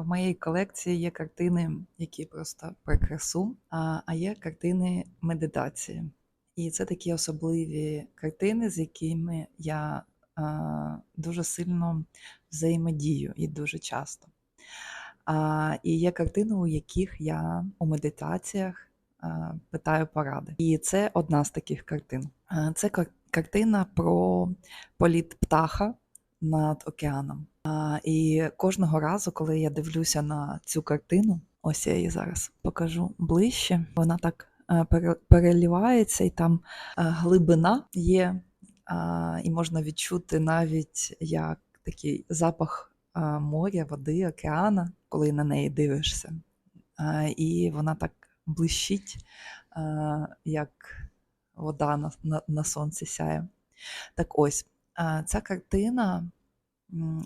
В моїй колекції є картини, які просто про красу, а є картини медитації. І це такі особливі картини, з якими я дуже сильно взаємодію і дуже часто. А, і є картини, у яких я у медитаціях а, питаю поради. І це одна з таких картин. А, Це кар- картина про політ птаха над океаном. А, і кожного разу, коли я дивлюся на цю картину, ось я її зараз покажу ближче, вона так е, пере- переливається, і там е, глибина є, і можна відчути навіть як такий запах моря, води, океана, коли на неї дивишся. І вона так блищить, як вода на, на, на сонці сяє. Так ось, ця картина,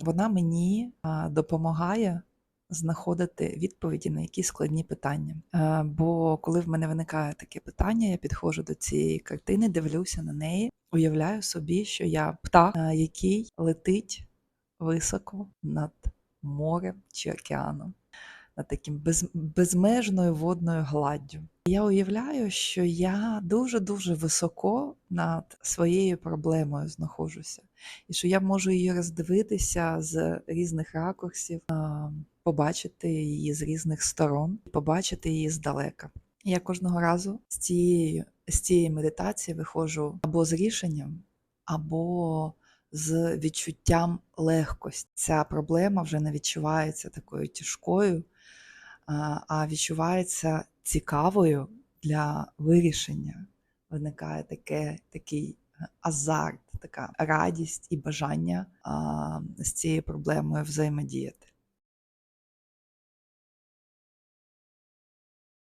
вона мені допомагає знаходити відповіді на якісь складні питання. Е, Бо коли в мене виникає таке питання, я підходжу до цієї картини, дивлюся на неї, уявляю собі, що я птах, е, який летить високо над морем чи океаном, над таким без, безмежною водною гладдю. Я уявляю, що я дуже-дуже високо над своєю проблемою знаходжуся, і що я можу її роздивитися з різних ракурсів, побачити її з різних сторон, побачити її здалека. Я кожного разу з цієї, з цієї медитації виходжу або з рішенням, або з відчуттям легкості. Ця проблема вже не відчувається такою тяжкою, а відчувається цікавою для вирішення. Виникає таке, такий е, азарт, така радість і бажання а, з цією проблемою взаємодіяти.